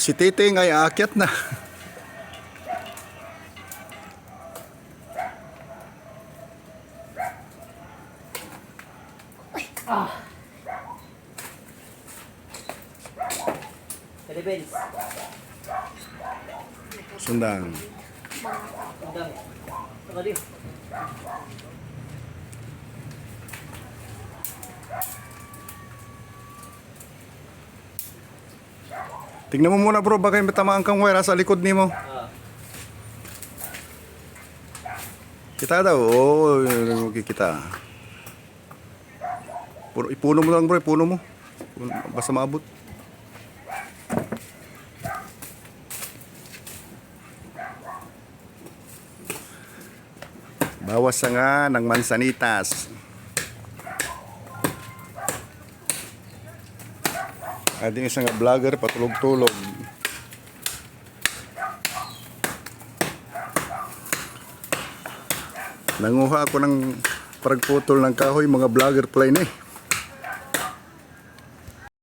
si Titing ay aakyat na. Philippines. Sundang. Ang dami. Saka din. Tingnan mo muna bro, baka may tamaan kang wire sa likod nimo. Ah. Kita daw, oo, oh, kita. Puro, ipuno mo lang bro, ipuno mo. Basta maabot. Bawas sa nga ng mansanitas. Ating isang vlogger patulog-tulog. Nanguha ako ng pagputol ng kahoy, mga vlogger play na eh.